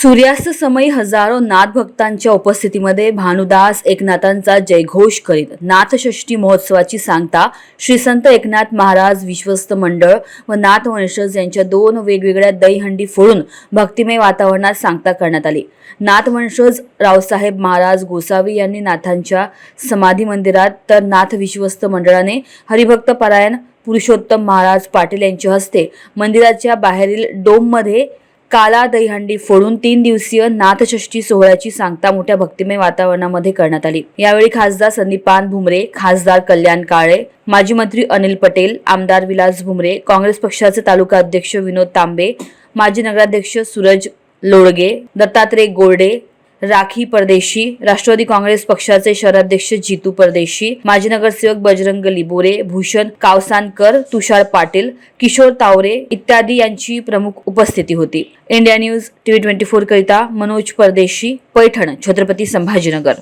सूर्यास्त समयी हजारो नाथ भक्तांच्या उपस्थितीमध्ये भानुदास एकनाथांचा जयघोष करीत नाथषष्ठी महोत्सवाची सांगता श्री संत एकनाथ महाराज विश्वस्त मंडळ व नाथ वंशज यांच्या दोन वेगवेगळ्या दहीहंडी फोडून भक्तिमय वातावरणात सांगता करण्यात आली. नाथ वंशज रावसाहेब महाराज गोसावी यांनी नाथांच्या समाधी मंदिरात तर नाथ विश्वस्त मंडळाने हरिभक्त परायण पुरुषोत्तम महाराज पाटील यांच्या हस्ते मंदिराच्या बाहेरील डोममध्ये काला दहीहंडी फोडून तीन दिवसीय नाथषष्ठी सोहळ्याची सांगता मोठ्या भक्तिमय वातावरणामध्ये करण्यात आली. यावेळी खासदार संदीपान भुमरे खासदार कल्याण काळे माजी मंत्री अनिल पटेल आमदार विलास भुमरे काँग्रेस पक्षाचे तालुका अध्यक्ष विनोद तांबे माजी नगराध्यक्ष सूरज लोडगे दत्तात्रय गोर्डे राखी परदेशी राष्ट्रवादी काँग्रेस पक्षाचे शहराध्यक्ष जितू परदेशी माजी नगरसेवक बजरंग लिबोरे भूषण कावसानकर तुषार पाटील किशोर तावरे इत्यादी यांची प्रमुख उपस्थिती होती. India news TV twenty four करिता मनोज परदेशी पैठण छत्रपती संभाजीनगर.